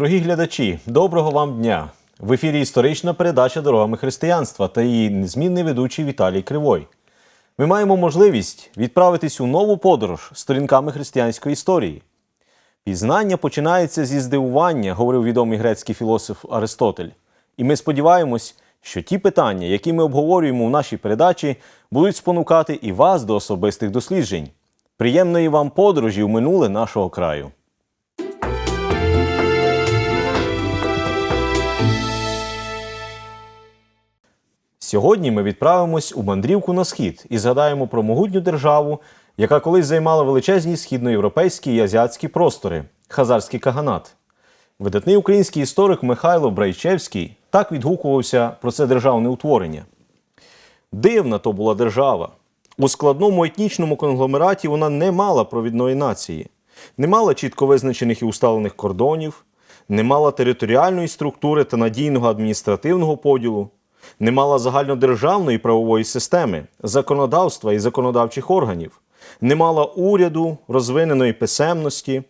Дорогі глядачі, доброго вам дня! В ефірі історична передача Дорогами християнства та її незмінний ведучий Віталій Кривой. Ми маємо можливість відправитись у нову подорож сторінками християнської історії. Пізнання починається зі здивування, говорив відомий грецький філософ Аристотель. І ми сподіваємось, що ті питання, які ми обговорюємо в нашій передачі, будуть спонукати і вас до особистих досліджень. Приємної вам подорожі в минуле нашого краю. Сьогодні ми відправимось у мандрівку на схід і згадаємо про могутню державу, яка колись займала величезні східноєвропейські і азіатські простори хазарський каганат. Видатний український історик Михайло Брайчевський так відгукувався про це державне утворення. Дивна то була держава. У складному етнічному конгломераті вона не мала провідної нації, не мала чітко визначених і усталених кордонів, не мала територіальної структури та надійного адміністративного поділу, не мала загальнодержавної правової системи, законодавства і законодавчих органів, не мала уряду, розвиненої писемності,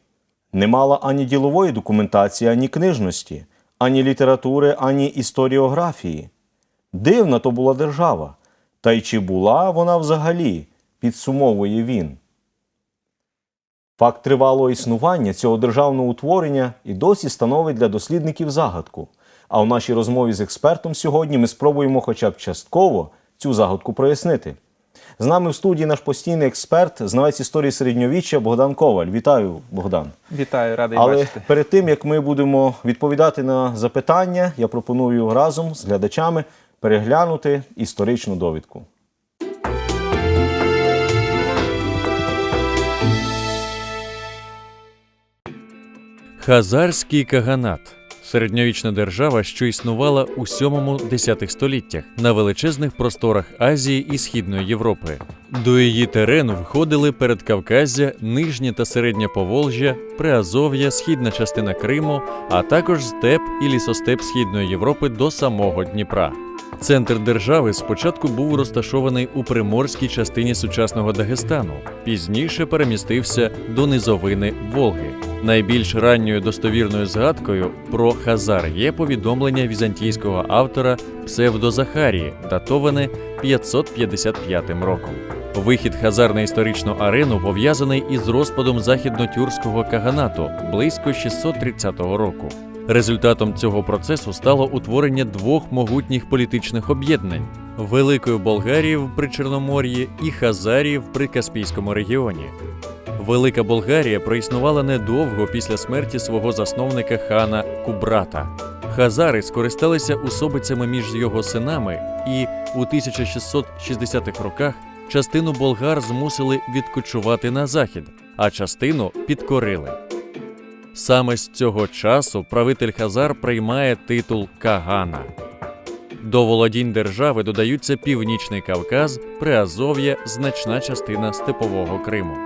не мала ані ділової документації, ані книжності, ані літератури, ані історіографії. Дивна то була держава. Та й чи була вона взагалі, підсумовує він. Факт тривалого існування цього державного утворення і досі становить для дослідників загадку. А у нашій розмові з експертом сьогодні ми спробуємо хоча б частково цю загадку прояснити. З нами в студії наш постійний експерт, знавець історії середньовіччя Богдан Коваль. Вітаю, Богдан. Вітаю, радий Але бачити. перед тим як ми будемо відповідати на запитання, я пропоную разом з глядачами переглянути історичну довідку. Хазарський каганат середньовічна держава, що існувала у 7-10 століттях на величезних просторах Азії і Східної Європи. До її терену входили Передкавказя, Нижнє та Середнє Поволжя, Приазов'я, східна частина Криму, а також степ і лісостеп Східної Європи до самого Дніпра. Центр держави спочатку був розташований у приморській частині сучасного Дагестану, пізніше перемістився до низовини Волги. Найбільш ранньою достовірною згадкою про Хазар є повідомлення візантійського автора Псевдозахарії, датоване 555 роком. Вихід Хазар на історичну арену пов'язаний із розпадом західнотюркського каганату близько 630 року. Результатом цього процесу стало утворення двох могутніх політичних об'єднань Великої Болгарії в Причорномор'ї і Хазарії в Прикаспійському регіоні. Велика Болгарія проіснувала недовго після смерті свого засновника хана Кубрата. Хазари скористалися усобицями між його синами, і у 1660-х роках частину болгар змусили відкочувати на захід, а частину підкорили. Саме з цього часу правитель Хазар приймає титул Кагана. До володінь держави додаються Північний Кавказ, Приазов'я, значна частина Степового Криму.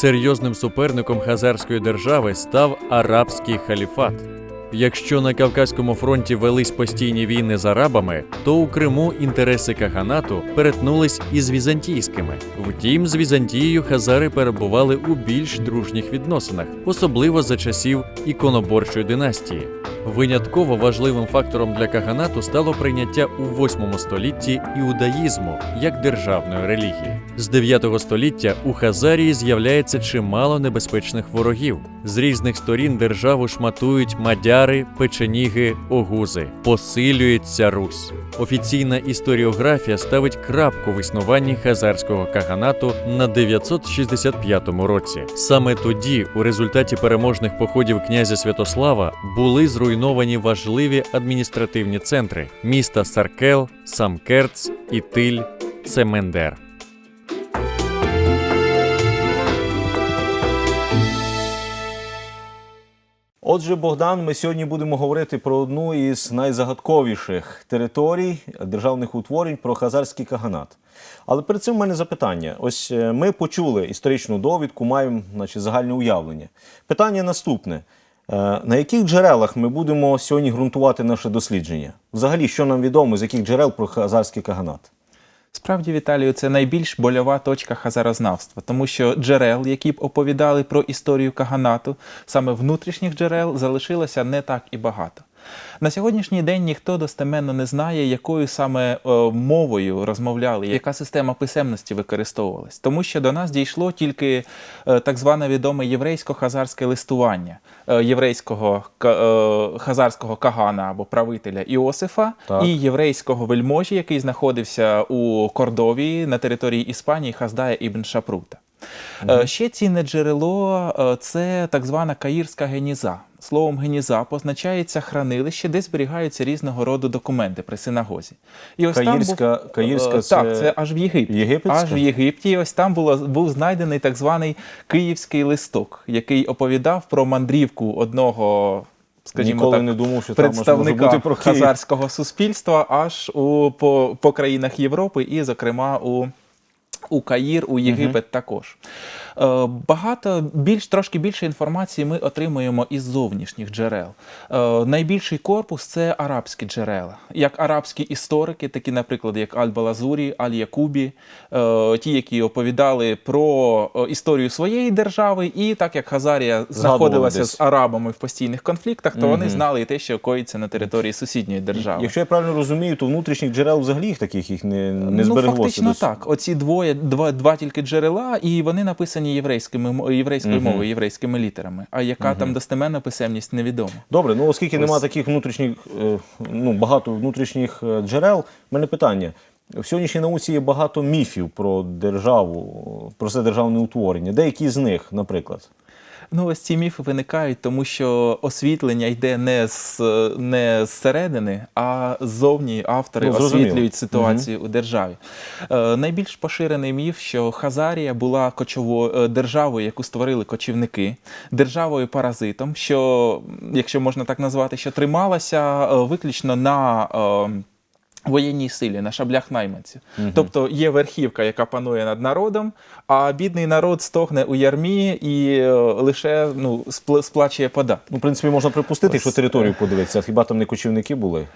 Серйозним суперником хазарської держави став арабський халіфат. Якщо на Кавказькому фронті велись постійні війни з арабами, то у Криму інтереси каганату перетнулись із візантійськими. Втім, з Візантією хазари перебували у більш дружніх відносинах, особливо за часів іконоборчої династії. Винятково важливим фактором для каганату стало прийняття у 8 столітті іудаїзму як державної релігії. З 9 століття у Хазарії з'являється чимало небезпечних ворогів. З різних сторін державу шматують мадяри, печеніги, огузи. Посилюється Русь. Офіційна історіографія ставить крапку в існуванні хазарського каганату на 965 році. Саме тоді, у результаті переможних походів князя Святослава, були зруйновані важливі адміністративні центри міста Саркел, Самкерц, Ітиль, Семендер. Отже, Богдан, ми сьогодні будемо говорити про одну із найзагадковіших територій державних утворень про хазарський каганат. Але перед цим в мене запитання. Ось е, ми почули історичну довідку, маємо значить, загальне уявлення. Питання наступне: на яких джерелах ми будемо сьогодні ґрунтувати наше дослідження? Взагалі, що нам відомо, з яких джерел про хазарський каганат? Справді, Віталію, це найбільш больова точка хазарознавства, тому що джерел, які б оповідали про історію каганату, саме внутрішніх джерел, залишилося не так і багато. На сьогоднішній день ніхто достеменно не знає, якою саме е, мовою розмовляли, яка система писемності використовувалась, тому що до нас дійшло тільки е, так зване відоме єврейсько-хазарське листування е, єврейського хазарського кагана або правителя Іосифа Так. і єврейського вельможі, який знаходився у Кордові на території Іспанії Хаздая ібн Шапрута. Е, Ще цінне джерело це так звана каїрська геніза. Словом геніза позначається хранилище, де зберігаються різного роду документи при синагозі. І ось Каїрська- там був, каїрська е, це- так, це аж в Єгипті. Єгипетська? Аж в Єгипті. І Ось там було був знайдений так званий київський листок, який оповідав про мандрівку одного. Скажімо Ніколи так, не думав, що там може бути про хазарського суспільства аж у по, по країнах Європи, і, зокрема, у, у Каїр, у Єгипет також. Е, Багато більш трошки більше інформації ми отримуємо із зовнішніх джерел. Е, Найбільший корпус це арабські джерела, як арабські історики, такі, наприклад, як Аль-Балазурі, Аль-Якубі, е, ті, які оповідали про історію своєї держави, і так як Хазарія знаходилася з арабами в постійних конфліктах, то вони знали і те, що коїться на території сусідньої держави. Якщо я правильно розумію, то внутрішніх джерел взагалі їх таких їх не, не ну, збереглося. фактично досі. так. Оці двоє, два, два тільки джерела, і вони написані єврейськими єврейською мовою, єврейськими літерами. А яка там достеменна писемність, невідомо. Добре, ну оскільки Ось. нема таких внутрішніх, е, ну багато внутрішніх е, джерел, в мене питання. В сьогоднішній науці є багато міфів про державу, про це державне утворення. Деякі з них, наприклад. Ну, ось ці міфи виникають, тому що освітлення йде не з не зсередини, а ззовні автори Ну, освітлюють ситуацію у державі. Е, найбільш поширений міф, що Хазарія була кочово е, державою, яку створили кочівники, державою паразитом, що, якщо можна так назвати, що трималася е, виключно на. Е, Воєнній силі на шаблях найманців. Тобто є верхівка, яка панує над народом, а бідний народ стогне у ярмі і е, лише ну, спл- сплачує податки. Ну, в принципі, можна припустити, Ось, що територію подивитися. Хіба там не кочівники були?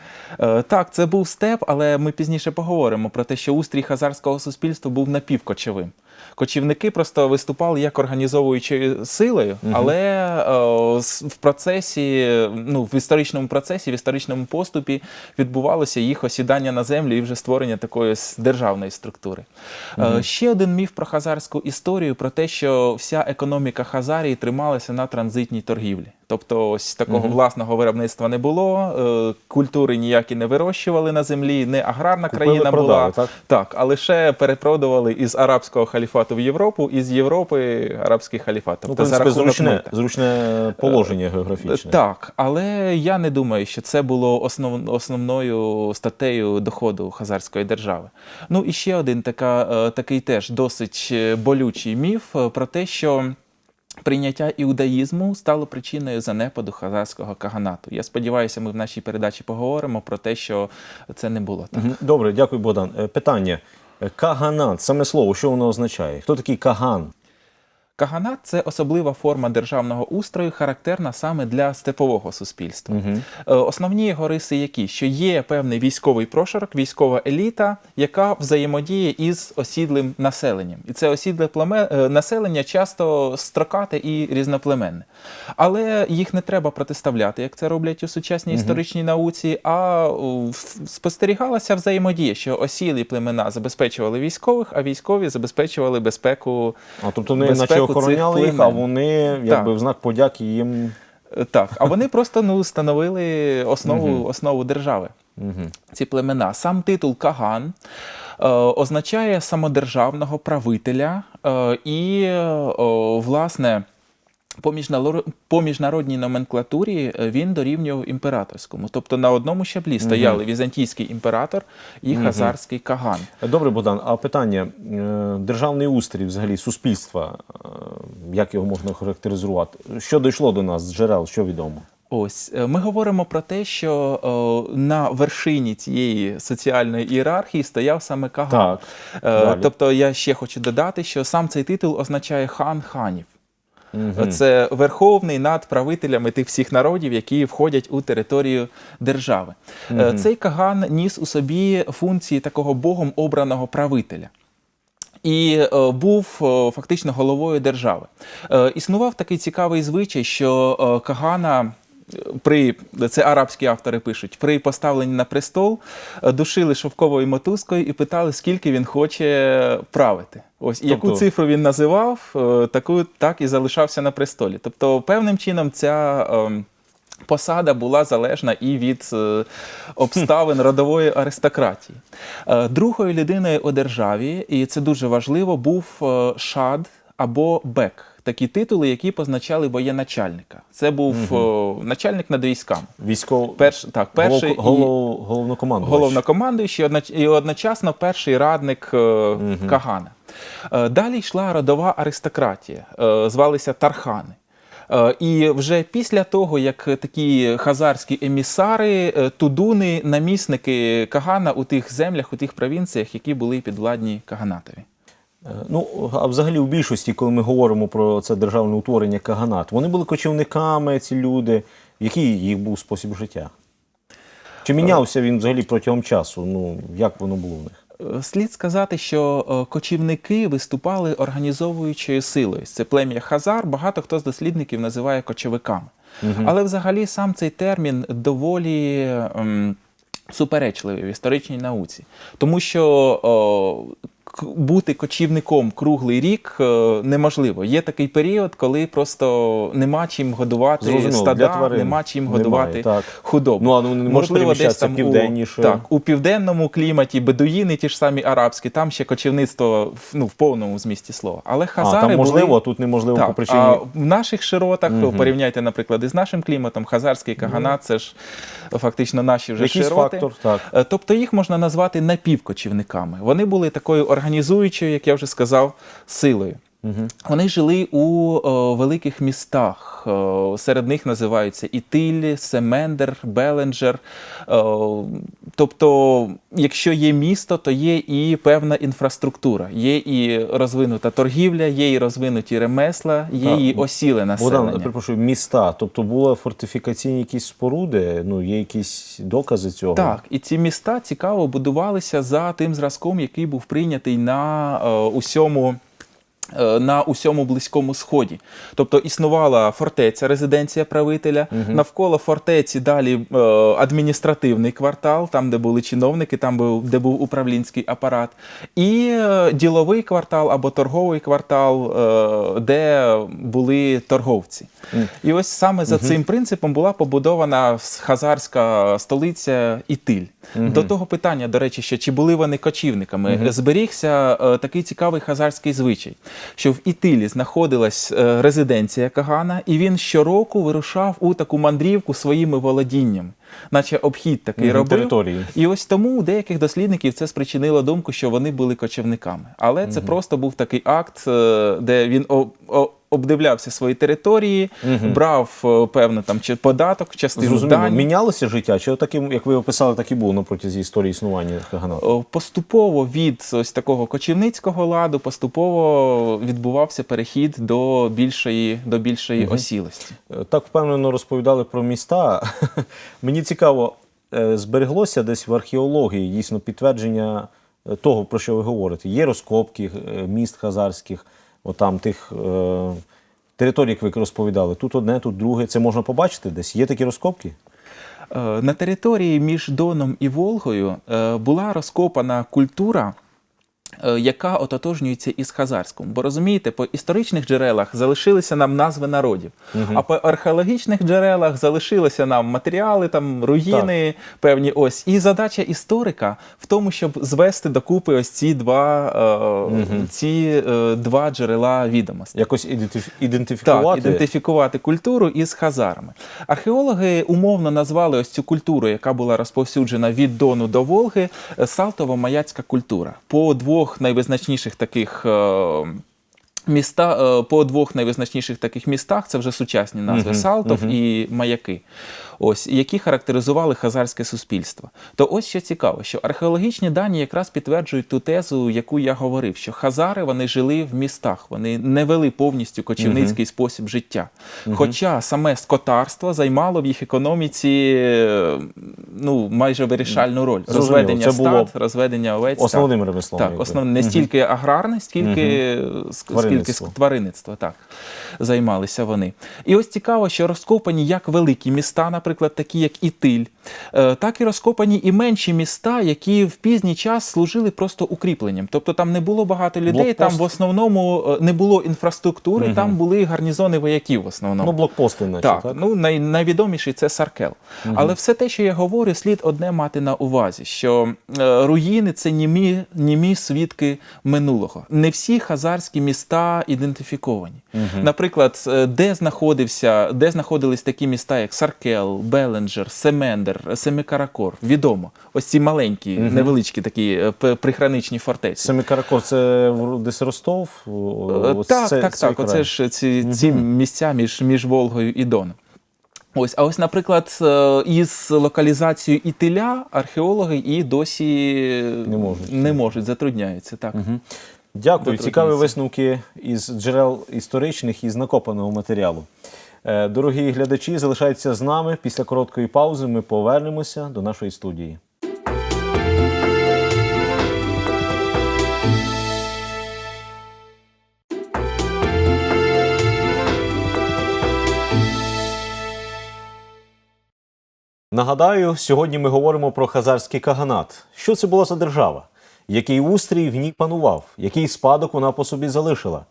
Е, Так, це був степ, але ми пізніше поговоримо про те, що устрій хазарського суспільства був напівкочовим. Кочівники просто виступали як організовуючою силою, але о, в процесі, ну в історичному процесі, в історичному поступі відбувалося їх осідання на землю і вже створення такої державної структури. Е, Ще один міф про хазарську історію про те, що вся економіка Хазарії трималася на транзитній торгівлі. Тобто, ось такого власного виробництва не було, е, культури ніякі не вирощували на землі, не аграрна Купили, країна продали, була. так? Так, а лише перепродували із арабського халіфату в Європу, і з Європи арабський халіфат. Ну, Тобто принципі, зручне, зручне положення географічне. Так, але я не думаю, що це було основ, основною статтею доходу хазарської держави. Ну і ще один така, е, такий теж досить е, болючий міф е, про те, що. Прийняття іудаїзму стало причиною занепаду хазарського каганату. Я сподіваюся, ми в нашій передачі поговоримо про те, що це не було так. Добре, дякую, Богдан. Е, Питання. Е, Каганат, саме слово, що воно означає? Хто такий каган? Каганат це особлива форма державного устрою, характерна саме для степового суспільства. Е, Основні його риси які? Що є певний військовий прошарок, військова еліта, яка взаємодіє із осідлим населенням. І це осідле племе... е, населення часто строкате і різноплеменне. Але їх не треба протиставляти, як це роблять у сучасній історичній науці, а спостерігалася взаємодія, що осілі племена забезпечували військових, а військові забезпечували безпеку. А тобто вони безпеку охороняли їх, а вони якби в знак подяки їм. Е, Так, а вони просто ну, становили основу, основу держави. Ці племена. Сам титул Каган е, означає самодержавного правителя е, і, е, власне, по, міжнародній номенклатурі е, він дорівнював імператорському. Тобто на одному щаблі стояли візантійський імператор і хазарський Каган. Добре, Богдан, а питання: е, державний устрій, взагалі, суспільства, е, як його можна характеризувати? Що дійшло до нас з джерел, що відомо? Ось ми говоримо про те, що е, на вершині цієї соціальної ієрархії стояв саме Каган. Так, Е, тобто я ще хочу додати, що сам цей титул означає хан ханів. Це верховний над правителями тих всіх народів, які входять у територію держави. Угу. Цей Каган ніс у собі функції такого богом обраного правителя. І е, був е, фактично головою держави. Існував такий цікавий звичай, що Кагана. При це арабські автори пишуть, при поставленні на престол е, душили шовковою мотузкою і питали, скільки він хоче правити. Ось і яку Тобто- цифру він називав, е, таку так і залишався на престолі. Тобто, певним чином, ця ем, посада була залежна і від е, обставин родової аристократії. Другою людиною у державі, і це дуже важливо, був шад або бек. Такі титули, які позначали воєначальника. Це був е, начальник над військами. Військов... Перш, так, перший і- голов... головнокомандувач. головнокомандуючий одноч- і одночасно перший радник е, Кагана. Е, Далі йшла родова аристократія, е, звалися Тархани. І вже після того, як такі хазарські емісари, тудуни, намісники Кагана у тих землях, у тих провінціях, які були підвладні Каганатові. Е, Ну, а взагалі у більшості, коли ми говоримо про це державне утворення Каганат, вони були кочівниками, ці люди. Який їх був спосіб життя? Чи мінявся він взагалі протягом часу? Ну, як воно було в них? Е, Слід сказати, що е, кочівники виступали організовуючою силою. Це плем'я Хазар. Багато хто з дослідників називає кочовиками. Але взагалі сам цей термін доволі. ем, Суперечливий в історичній науці, тому що о, бути кочівником круглий рік е, неможливо. Є такий період, коли просто нема чим годувати Зрозуміло, стада, нема чим немає, годувати так. худобу. Ну, а вони не можуть переміщатися південніше? У, так, у південному кліматі бедуїни, ті ж самі арабські, там ще кочівництво ну, в повному змісті слова. Але А, хазари там можливо, були... а тут неможливо по причині. а в наших широтах, порівняйте, наприклад, із нашим кліматом, хазарський каганат, це ж фактично наші вже Якийсь широти. фактор, так. Е, Тобто їх можна назвати напівкочівниками. Вони були такою організуючою, як я вже сказав, силою. Вони жили у е, великих містах. Е, серед них називаються Ітиль, Семендер, Беленджер. Е, тобто, якщо є місто, то є і певна інфраструктура. Є і розвинута торгівля, є і розвинуті ремесла, є Так. і осіле населення. Богдан, перепрошую, міста. Тобто були фортифікаційні якісь споруди, ну, є якісь докази цього. Так, і ці міста цікаво будувалися за тим зразком, який був прийнятий на е, усьому. Е, На усьому близькому сході, тобто існувала фортеця, резиденція правителя. Навколо фортеці далі е, адміністративний квартал, там де були чиновники, там був де був управлінський апарат, і е, діловий квартал або торговий квартал, е, де були торговці. І ось саме за цим принципом була побудована хазарська столиця Ітиль. До того питання, до речі, що чи були вони кочівниками, зберігся е, такий цікавий хазарський звичай, що в Ітилі знаходилась е, резиденція Кагана, і він щороку вирушав у таку мандрівку своїми володіннями, наче обхід такий Мгм, робив. території. І ось тому у деяких дослідників це спричинило думку, що вони були кочівниками. Але це просто був такий акт, е, де він о- о- обдивлявся свої території, брав е, певно там чи податок, частину Зрозуміло, дані. мінялося життя, чи таким, як ви описали, так і було на протязі історії існування Каганату? О, Поступово від ось такого кочівницького ладу поступово відбувався перехід до більшої, до більшої осілості. Е, Так впевнено розповідали про міста. Мені цікаво, е, збереглося десь в археології дійсно підтвердження е, того, про що ви говорите. Є розкопки е, міст хазарських, отам тих е, територій, як ви розповідали. Тут одне, тут друге. Це можна побачити десь. Є такі розкопки? Е, На території між Доном і Волгою е, була розкопана культура. Е, Яка ототожнюється із хазарським. Бо розумієте, по історичних джерелах залишилися нам назви народів, а по археологічних джерелах залишилися нам матеріали, там руїни певні. Ось і задача історика в тому, щоб звести докупи ось ці два, е, ці, е, два джерела відомостей. Якось ідентиф- ідентифікувати? Так, ідентифікувати культуру із хазарами. Археологи умовно назвали ось цю культуру, яка була розповсюджена від Дону до Волги, Салтово-маяцька культура. По двох найвизначніших таких. е, Міста е, по двох найвизначніших таких містах це вже сучасні назви Мгм, Салтов мгм. і Маяки, ось які характеризували хазарське суспільство. То ось що цікаво, що археологічні дані якраз підтверджують ту тезу, яку я говорив, що хазари вони жили в містах, вони не вели повністю кочівницький спосіб життя. Хоча саме скотарство займало в їх економіці ну майже вирішальну роль. Зрозуміло, Розведення це було стад, розведення овець. так. Основним ремеслом. Так, основне не стільки аграрне, скільки, ск- скільки Тваринництво. ск- тваринництво, так займалися вони. І ось цікаво, що розкопані як великі міста, наприклад, такі як Ітиль, е, так і розкопані і менші міста, які в пізній час служили просто укріпленням. Тобто там не було багато людей, Блокпост. там в основному е, не було інфраструктури, там були гарнізони вояків в основному. Ну, блокпости, наче, Так, так? ну най, найвідоміший це Саркел. Але все те, що я говорю, слід одне мати на увазі: що е, руїни це німі, німі свідки минулого. Не всі хазарські міста ідентифіковані. Наприклад, е, де знаходився, де знаходились такі міста, як Саркел, Беленджер, Семендер, Семикаракор, відомо. Ось ці маленькі, невеличкі такі е, п- приграничні фортеці. Семикаракор це в- десь Ростов? Е, ось Так, це- так, цей так. край. Оце ж ці, ці місця між, між Волгою і Доном. Ось, а ось, наприклад, е, із локалізацією Ітиля археологи і досі Не можуть. не можуть затрудняються. Так. Дякую. Затруднюється. Цікаві висновки із джерел історичних і з накопаного матеріалу. Е, Дорогі глядачі, залишайтеся з нами. Після короткої паузи ми повернемося до нашої студії. Нагадаю, сьогодні ми говоримо про хазарський каганат. Що це була за держава? Який устрій в ній панував? Який спадок вона по собі залишила?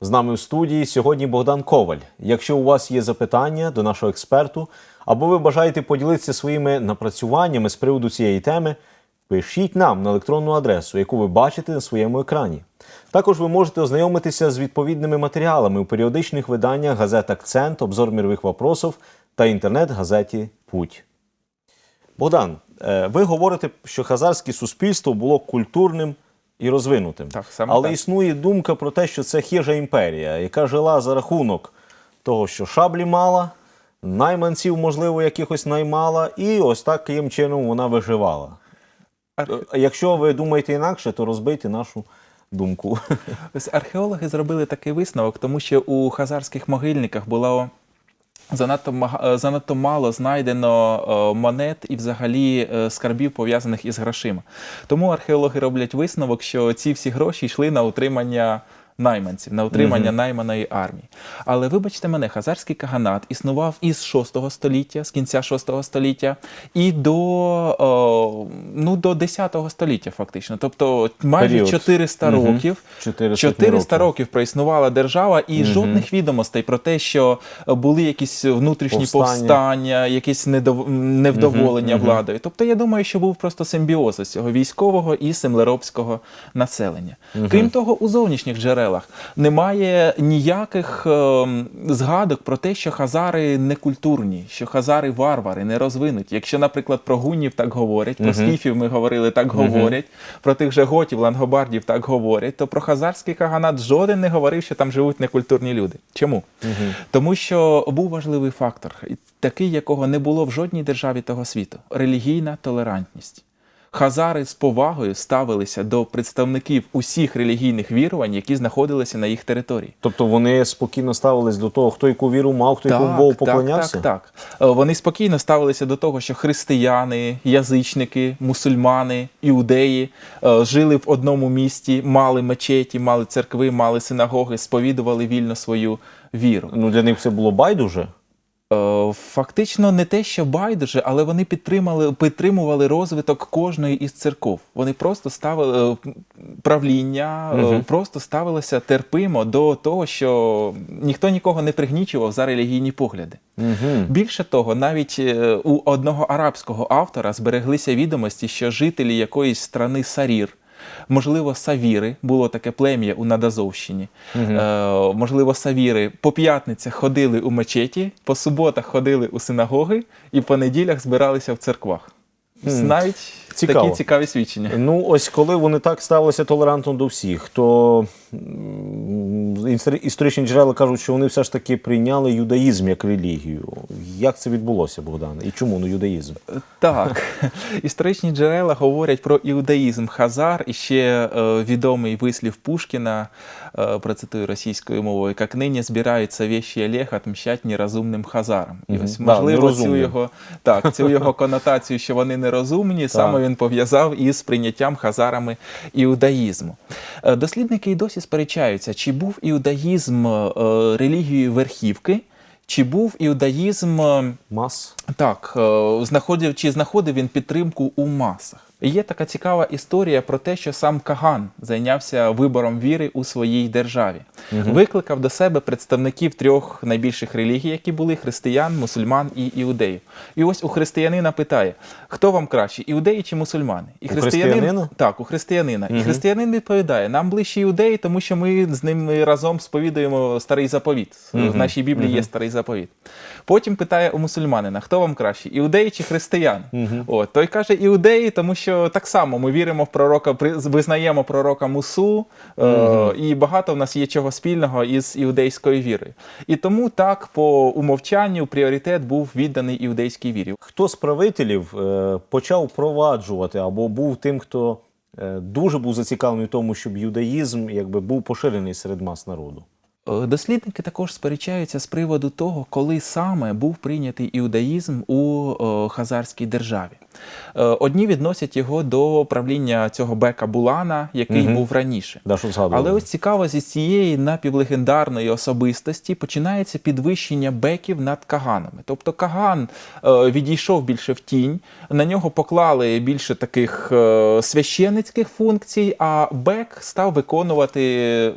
З нами в студії сьогодні Богдан Коваль. Якщо у вас є запитання до нашого експерту, або ви бажаєте поділитися своїми напрацюваннями з приводу цієї теми, пишіть нам на електронну адресу, яку ви бачите на своєму екрані. Також ви можете ознайомитися з відповідними матеріалами у періодичних виданнях газет Акцент, обзор мірових вопросов та інтернет-газеті Путь. Богдан, е, ви говорите, що хазарське суспільство було культурним і розвинутим. Так, саме Але так. існує думка про те, що це хижа імперія, яка жила за рахунок того, що шаблі мала, найманців, можливо, якихось наймала, і ось таким чином вона виживала. Архе- Якщо ви думаєте інакше, то розбийте нашу думку. Ось археологи зробили такий висновок, тому що у хазарських могильниках було занадто, е, занадто мало знайдено е, монет і взагалі е, скарбів, пов'язаних із грошима. Тому археологи роблять висновок, що ці всі гроші йшли на утримання. Найманців на утримання найманої армії. Але вибачте мене, хазарський каганат існував із 6 століття, з кінця 6 століття, і до, о, ну, до 10 століття, фактично. Тобто майже Період. 400 Мгм. років. 400 400 років. років проіснувала держава, і жодних відомостей про те, що були якісь внутрішні Повстання. повстання, якесь недов... невдоволення владою. Тобто, я думаю, що був просто симбіоз цього військового і землеробського населення. Крім того, у зовнішніх джерелах немає ніяких ем, згадок про те, що хазари не культурні, що хазари варвари, не розвинуті. Якщо, наприклад, про гуннів так говорять, про скіфів ми говорили, так говорять, про тих же готів, лангобардів так говорять, то про хазарський каганат жоден не говорив, що там живуть некультурні люди. Чому? Тому що був важливий фактор, такий, якого не було в жодній державі того світу релігійна толерантність. Хазари з повагою ставилися до представників усіх релігійних вірувань, які знаходилися на їх території. Тобто вони спокійно ставились до того, хто яку віру мав, хто яку Богу поклонявся? Так, так. Е, Вони спокійно ставилися до того, що християни, язичники, мусульмани, іудеї е, жили в одному місті, мали мечеті, мали церкви, мали синагоги, сповідували вільно свою віру. Ну, для них це було байдуже. Е, Фактично не те, що байдуже, але вони підтримали, підтримували розвиток кожної із церков. Вони просто ставили е, правління, е, просто ставилося терпимо до того, що ніхто нікого не пригнічував за релігійні погляди. Більше того, навіть у одного арабського автора збереглися відомості, що жителі якоїсь страни Сарір. Можливо, савіри було таке плем'я у Надазовщині. Е, можливо, савіри по п'ятницях ходили у мечеті, по суботах ходили у синагоги і по неділях збиралися в церквах. Навіть Цікаво. такі цікаві свідчення. Ну, ось коли вони так ставилися толерантно до всіх, то історичні джерела кажуть, що вони все ж таки прийняли юдаїзм як релігію. Як це відбулося, Богдане? І чому ну юдаїзм? Так, історичні джерела говорять про іудаїзм Хазар і ще е, відомий вислів Пушкіна, е, процитую російською мовою, як нині збираються вещі Олег отмщать нерозумним хазарам. І ось Да, можливо цю його так, цю його конотацію, що вони нерозумні, саме він пов'язав із прийняттям хазарами іудаїзму. Е, Дослідники і досі сперечаються, чи був іудаїзм е, релігією верхівки, чи був іудаїзм. е, Мас? так, е, знаходив, чи знаходив він підтримку у масах. І Є така цікава історія про те, що сам Каган зайнявся вибором віри у своїй державі, викликав до себе представників трьох найбільших релігій, які були християн, мусульман і іудеїв. І ось у християнина питає: хто вам краще, іудеї чи мусульмани? І У християнина? так, у християнина. І християнин відповідає: нам ближче іудеї, тому що ми з ними разом сповідуємо старий заповіт. В нашій Біблії є старий заповіт. Потім питає у мусульманина, хто вам краще, іудеї чи християн? От, той каже іудеї, тому що так само ми віримо в пророка, визнаємо пророка Мусу, е, і багато в нас є чого спільного із іудейською вірою. І тому так, по умовчанню, пріоритет був відданий іудейській вірі. Хто з правителів е, почав впроваджувати або був тим, хто е, дуже був зацікавлений в тому, щоб юдаїзм якби був поширений серед мас народу? Дослідники також сперечаються з приводу того, коли саме був прийнятий іудаїзм у хазарській державі. Е, Одні відносять його до правління цього Бека Булана, який був раніше. Да. Але ось цікаво, зі цієї напівлегендарної особистості починається підвищення беків над каганами. Тобто Каган е, відійшов більше в тінь, на нього поклали більше таких е, священицьких функцій, а бек став виконувати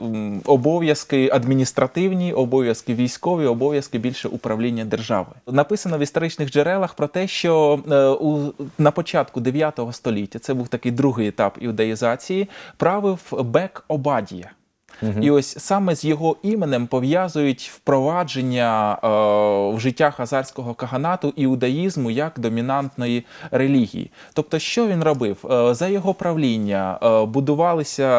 обов'язки адміністративні, обов'язки військові, обов'язки більше управління державою. Написано в історичних джерелах про те, що у, на початку 9 століття, це був такий другий етап іудаїзації, правив бек Обадія. І ось саме з його іменем пов'язують впровадження е, в життя хазарського каганату іудаїзму як домінантної релігії. Тобто, що він робив? Е, за його правління е, будувалися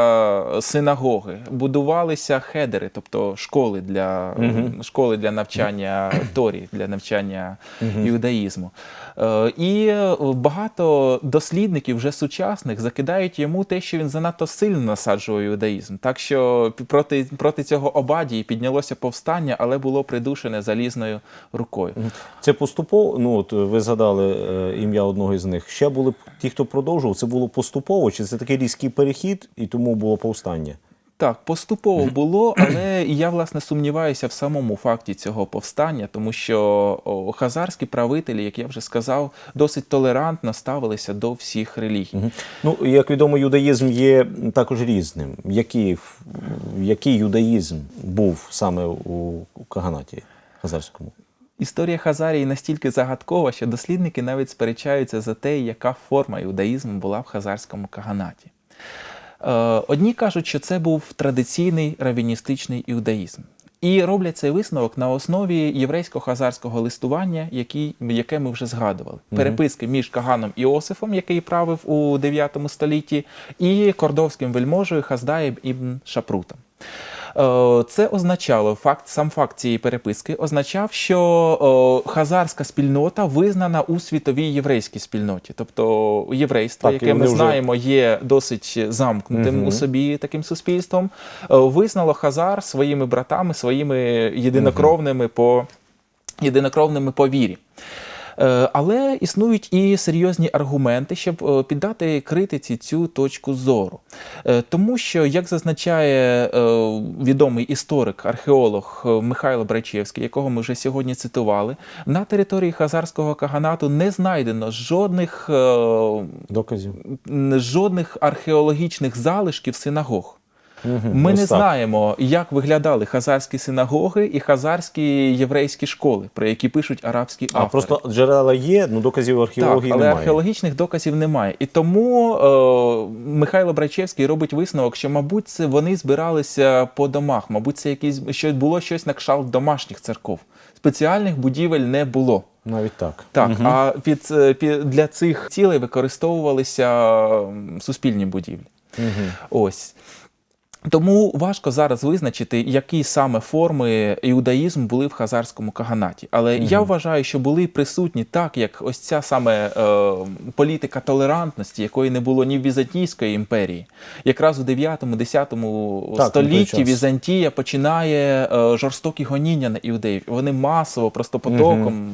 синагоги, будувалися хедери, тобто школи для, школи для навчання Торі, для навчання іудаїзму. Е, і багато дослідників вже сучасних закидають йому те, що він занадто сильно насаджував іудаїзм. Так що проти, проти цього обадії піднялося повстання, але було придушене залізною рукою. Це поступово. Ну от ви згадали е, ім'я одного із них. Ще були ті, хто продовжував. Це було поступово, чи це такий різкий перехід, і тому було повстання? Так, поступово було, але я власне сумніваюся в самому факті цього повстання, тому що хазарські правителі, як я вже сказав, досить толерантно ставилися до всіх релігій. Ну, як відомо, юдаїзм є також різним. Який, який юдаїзм був саме у Каганаті Хазарському? Історія Хазарії настільки загадкова, що дослідники навіть сперечаються за те, яка форма іудаїзму була в хазарському каганаті. Е, Одні кажуть, що це був традиційний равіністичний іудаїзм. І роблять цей висновок на основі єврейсько-хазарського листування, який, яке ми вже згадували. Переписки між Каганом Іосифом, який правив у 9 столітті, і кордовським вельможею Хаздаєм ібн Шапрутом. Е, Це означало факт, сам факт цієї переписки означав, що е, хазарська спільнота визнана у світовій єврейській спільноті, тобто єврейство, Так, яке ми вже- знаємо, є досить замкнутим Мгм. у собі таким суспільством, е, визнало Хазар своїми братами, своїми єдинокровними по єдинокровними по вірі. Е, Але існують і серйозні аргументи, щоб е, піддати критиці цю точку зору. Е, Тому що, як зазначає відомий історик, археолог Михайло Брачевський, якого ми вже сьогодні цитували, на території Хазарського каганату не знайдено жодних, Доказів? жодних археологічних залишків синагог. Ми не так. знаємо, як виглядали хазарські синагоги і хазарські єврейські школи, про які пишуть арабські А просто джерела є, ну доказів так, археології але немає. археологічних доказів немає. І тому е, Михайло Брайчевський робить висновок, що, мабуть, це вони збиралися по домах, мабуть, це якісь що було щось на кшталт домашніх церков. Спеціальних будівель не було. Навіть так. Так, а під, е, під для цих цілей використовувалися суспільні будівлі. Ось. Тому важко зараз визначити, які саме форми іудаїзму були в хазарському каганаті. Але я вважаю, що були присутні так, як ось ця саме е, політика толерантності, якої не було ні в Візантійської імперії. Якраз у 9-10 столітті. Візантія починає е, жорстокі гоніння на іудеїв. Вони масово, просто потоком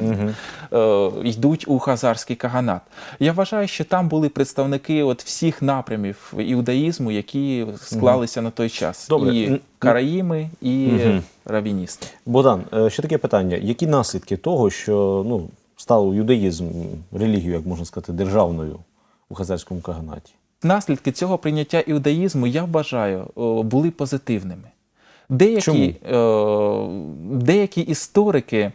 е, йдуть у хазарський каганат. Я вважаю, що там були представники от всіх напрямів іудаїзму, які склалися на той час. Добре. І караїми, і Мгм. равіністи. Богдан, е, ще таке питання: які наслідки того, що ну, став юдаїзм релігією, як можна сказати, державною у хазарському каганаті? Наслідки цього прийняття іудаїзму, я вважаю, були позитивними. Деякі, е, деякі історики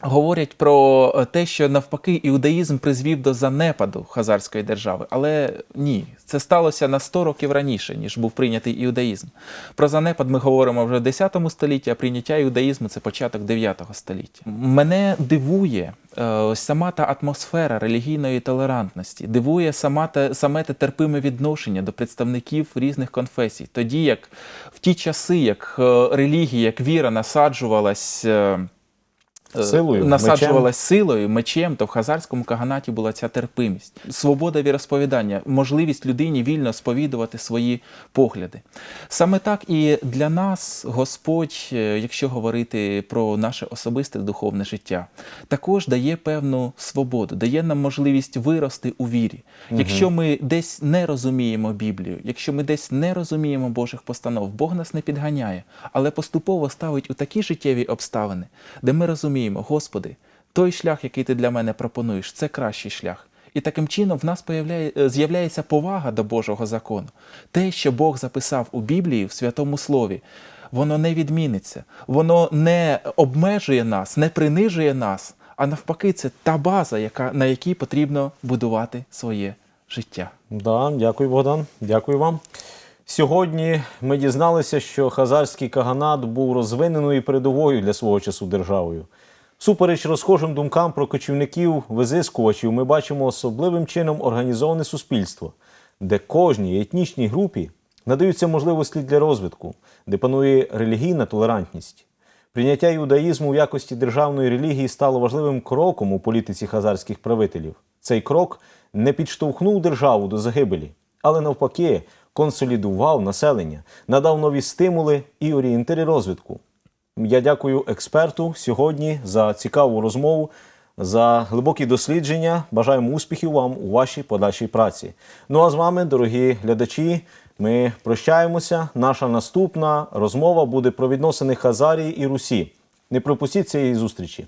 говорять про е, те, що навпаки іудаїзм призвів до занепаду хазарської держави. Але ні, це сталося на 100 років раніше, ніж був прийнятий іудаїзм. Про занепад ми говоримо вже в 10 столітті, а прийняття іудаїзму це початок 9 століття. Мене дивує е, ось сама та атмосфера релігійної толерантності, дивує сама те, саме те терпиме відношення до представників різних конфесій. Тоді як в ті часи, як е, релігія, як віра насаджувалась. Е, Силою, насаджувалась силою, мечем, то в хазарському каганаті була ця терпимість, свобода віросповідання, можливість людині вільно сповідувати свої погляди. Саме так і для нас Господь, е, якщо говорити про наше особисте духовне життя, також дає певну свободу, дає нам можливість вирости у вірі. Якщо ми десь не розуміємо Біблію, якщо ми десь не розуміємо Божих постанов, Бог нас не підганяє, але поступово ставить у такі життєві обставини, де ми розуміємо, Господи, той шлях, який ти для мене пропонуєш, це кращий шлях. І таким чином в нас е, з'являється повага до Божого закону. Те, що Бог записав у Біблії, в Святому Слові, воно не відміниться, воно не обмежує нас, не принижує нас, а навпаки, це та база, яка, на якій потрібно будувати своє життя. Да, дякую, Богдан. Дякую вам. Сьогодні ми дізналися, що хазарський каганат був розвиненою передовою для свого часу державою. Всупереч розхожим думкам про кочівників, визискувачів, ми бачимо особливим чином організоване суспільство, де кожній етнічній групі надаються можливості для розвитку, де панує релігійна толерантність. Прийняття іудаїзму в якості державної релігії стало важливим кроком у політиці хазарських правителів. Цей крок не підштовхнув державу до загибелі, але навпаки консолідував населення, надав нові стимули і орієнтири розвитку. Я дякую експерту сьогодні за цікаву розмову, за глибокі дослідження. Бажаємо успіхів вам у вашій подальшій праці. Ну а з вами, дорогі глядачі, ми прощаємося. Наша наступна розмова буде про відносини Хазарії і Русі. Не пропустіть цієї зустрічі.